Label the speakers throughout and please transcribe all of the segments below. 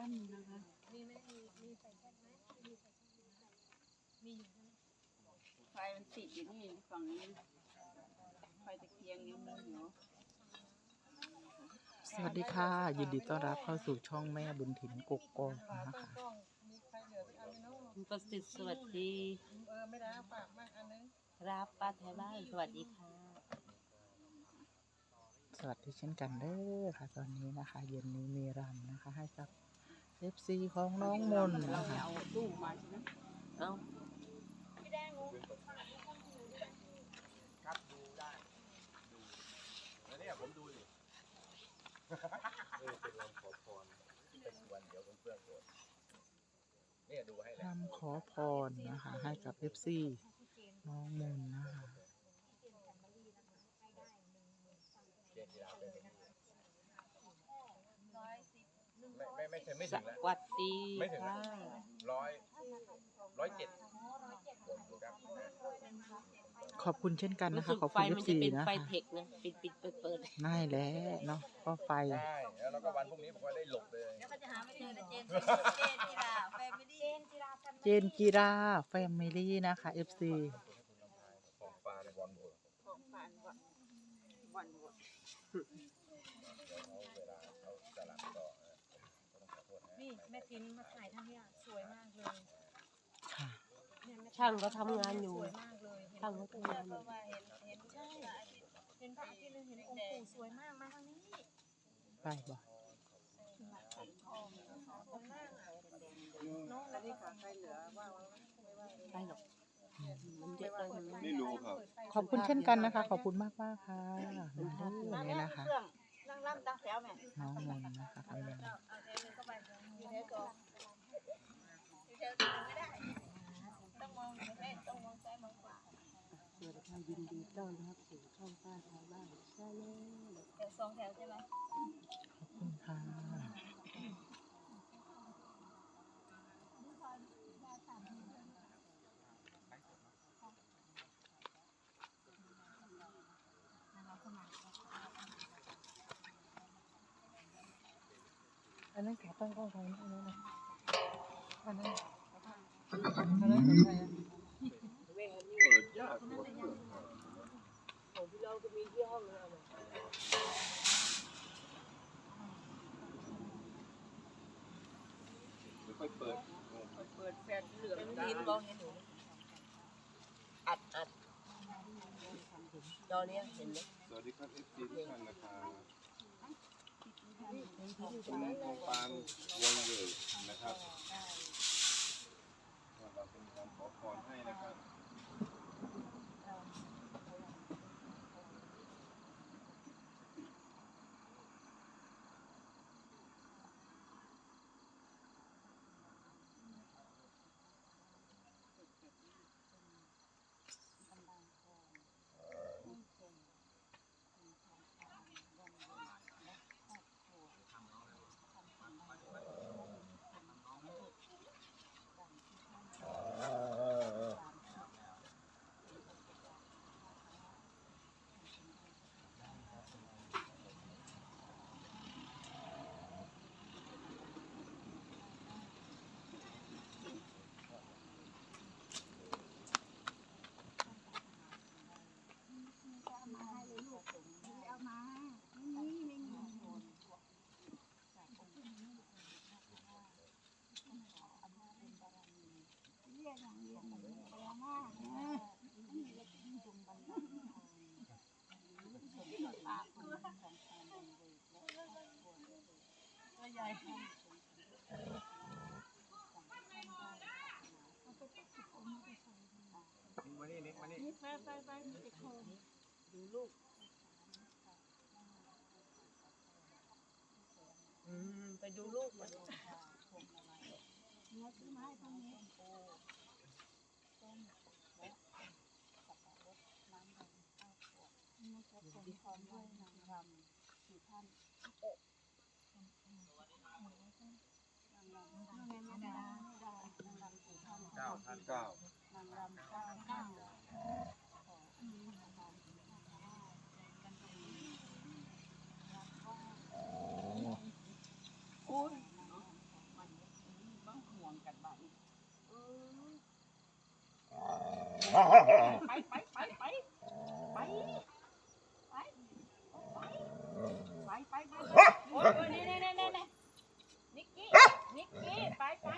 Speaker 1: ท่านนะคะ
Speaker 2: มีไหมมีมีไฟแช็กไหมมีไฟแช็กไหมมีอยู่ใช่ไหม
Speaker 1: ไฟมันติดอยู่นี่ฝั่งนี้ไฟตะเกียงยังมีอยู่
Speaker 3: สวัสดีค่ะ ยินดีต้อนรับเข้าสู่ช่องแม่บุญถิ่นกกกอกนะคะ
Speaker 2: มีใครเหลืออีกอันไหมเนาะ
Speaker 4: คุณประสิทธิ์สวัสดี
Speaker 2: เออไม่ได้ฝากมากอันนึง
Speaker 4: ครับป้าไทยบ้านสวัสดีค่ะ
Speaker 3: สวัสดีเช่นกันเด้อค่ะ ตอนนี้นะคะ เย็นนี้มีรำนะคะ ให้กับ FC ของน้องมนต์นะคะ
Speaker 1: เอาตู้มาใช่ไหม
Speaker 4: เอา
Speaker 5: ครับดูได้ดูแล้วเนี่ยผมดูดิเออเป็นลำขอพรเป็นวันเดี๋ยวผมเพื่อนตรวจเนี่ยดูให้แล้ว
Speaker 3: รำขอพรนะคะ ให้กับ FC น้องมนต์นะคะ
Speaker 5: เกียรติยาเป็นอย่างนี้ ไม่ไม่ไม่ใช่ไม่
Speaker 4: ส
Speaker 5: ถึงแล้ว
Speaker 4: วัสดี
Speaker 5: ไม่ถึง
Speaker 4: ค่ะ
Speaker 5: ร้อยร้อยเจ็ดผมดูครับ
Speaker 3: ขอบคุณเช่นกัน
Speaker 4: รู้
Speaker 3: นะคะ
Speaker 4: สึก
Speaker 3: ขอบ
Speaker 4: ไฟ
Speaker 3: คุณ
Speaker 4: มัน
Speaker 3: FC
Speaker 4: จะเป็น
Speaker 3: นะ
Speaker 4: ไฟ
Speaker 3: คะ
Speaker 4: เทคนะปิดปิดเปิดเปิด
Speaker 3: ง่ายแล้วเนาะก็ไฟ
Speaker 5: ได้แล้วเราก็วันพรุ่งนี้ผมก็ได้หลบเลย
Speaker 2: แล้วก็จะหาไม่เจอนะเจนเจนจิราแฟมิลี่เจนจิราแฟมิ
Speaker 3: เจนกีราแฟมิลี่นะคะ FC
Speaker 5: ของฟ้าในบอลบัว
Speaker 1: ของฝานวันวัน
Speaker 2: แม่ตินมาถ่ายทั้งเนี้ยสวยมากเลย
Speaker 3: ค่ะ
Speaker 2: เนี่ยแม่ติน
Speaker 4: ช่างก็ทำงานอยู่
Speaker 2: สวยมากเลยเห็น
Speaker 4: ช่างก็ทำงานอยู่
Speaker 2: เห็นเห็นใช่เห็นพระอาทิตย์เลยเห็นองค์ปู่สวยมากมาทางนี้
Speaker 3: ไปบอก
Speaker 2: สวยมากอะน้อง
Speaker 1: อันนี้ค่ะใครเหลือว่าไว้ไหมไม่ว่าเลย
Speaker 4: ไปหรอกมันเยอะเลยมัน
Speaker 5: ไม่รู้ครับ
Speaker 3: ขอบคุณเช่นกันนะคะ ขอบคุณมากมากๆค่ะนี่นะคะ
Speaker 1: เครื่องนั่งร่ำตั้งแถวแม่
Speaker 3: น้องมนนะคะกำลัง
Speaker 4: สวัสดีค่ะยินดีต้อนรับสู่ช่องป้าทางบ้านใช่ไหม
Speaker 2: แถวสองแถวใช่ไหม
Speaker 3: ขอบคุณค่ะ อันนั้นขาตั้งกล้องทางนี้อันนั้นนะอันนั้นอันนั้นเป็นใครอะ
Speaker 5: เปิดยากกว่าเพื่อง
Speaker 4: ของพี่เราก็มีที่ห้องเลยนะ
Speaker 5: เดี๋ยวค่อยเปิด
Speaker 1: เปิดแฟนเหลือง
Speaker 4: ดินมองเห็นหนูอัดอัดจอเนี้ยเห็นไหม
Speaker 5: สวัสดีครับเอฟซีทุกท่านนะครับ คุณทองปานวงเวอนะครับเราเป็นการขอพรให้นะครับ มานี่นิกมานี่
Speaker 2: ไปไปไปติดโคม
Speaker 4: ดูลูก อืม ไปดูลูกมัน
Speaker 5: เก้า ท่านเก้า
Speaker 1: นา
Speaker 5: งรำ
Speaker 1: เก้าเก้าโอ้ยมันบ้างห่วงกันบ้างไปไปไปไปไปไปไปไปไป
Speaker 2: โอ้ยนี่นี่นี่นี่นิกกี้นิกกี้ไปไป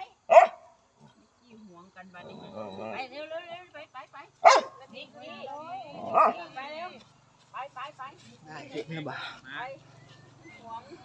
Speaker 1: ยี่ห่วงกันบ้านนี้
Speaker 2: ไปเร็วเร็วเร็วไปไปไปนิกกี้ไปเร็วไปไปไป
Speaker 3: ได้เห็นนะบ่า
Speaker 2: ห่วง
Speaker 6: สิ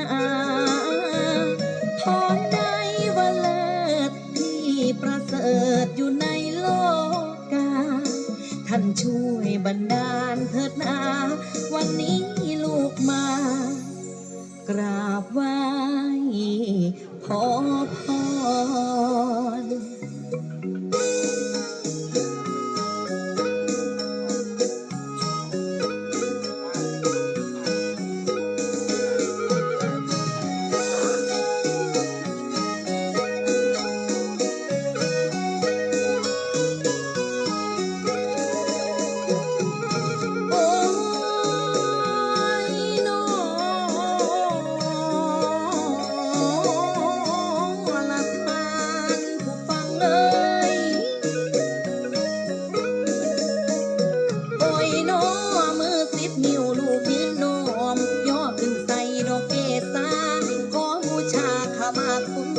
Speaker 6: ารถนาพรใดว่าเลิศที่ประเสริฐอยู่ในโลกา ท่านช่วยบันดาลเถิดนา วันนี้ลูกมา กราบไหว้ขอ มาคุณ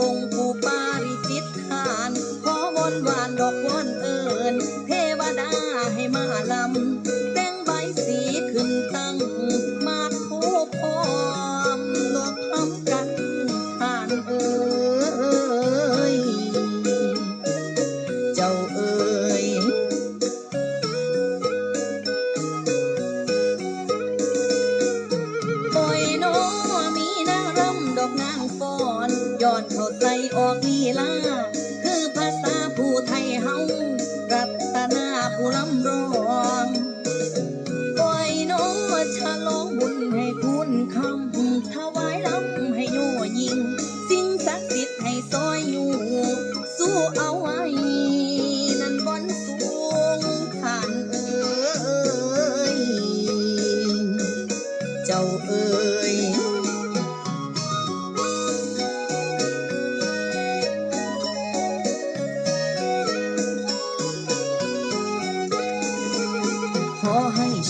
Speaker 6: องค์ปู่ปาริจิตทาน ขอวอนวานดอกวอนเอิญเทวดาให้มาลำแต่งใบสีขึ้นตั้ง มาทูบพร้อมดอกทำกันทานเอ้ยเจ้าเอ้ย ใส่ออกลีลา คือภาษาผู้ไทยเฮารัตนาผู้ลำร้องปล่อยน้องฉลอ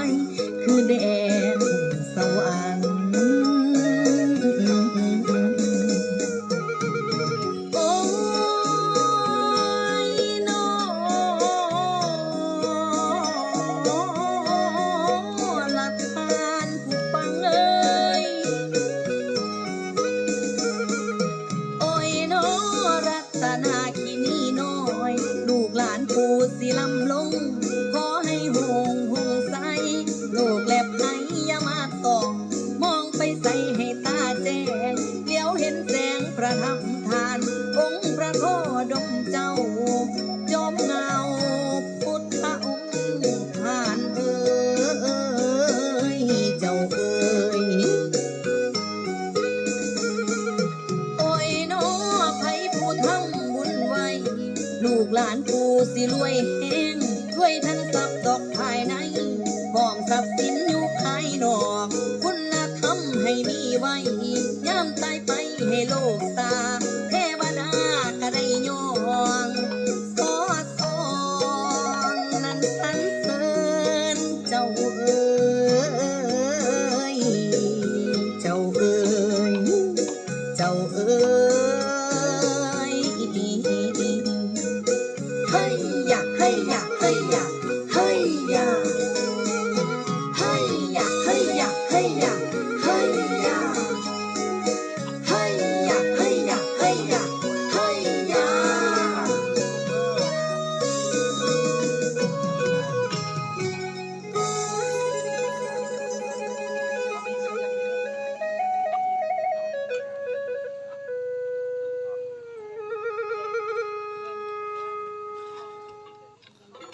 Speaker 6: ย ประทับทาน องค์พระโคดมเจ้า จอมเงาพุทธองค์ผ่านเอ้ยเจ้าเอ้ยโอ้ยน้อไผผู้ทำบุญไว้ ลูกหลานปู่สิรวยแห้งรวยทั้งทรัพย์ดอกภายใน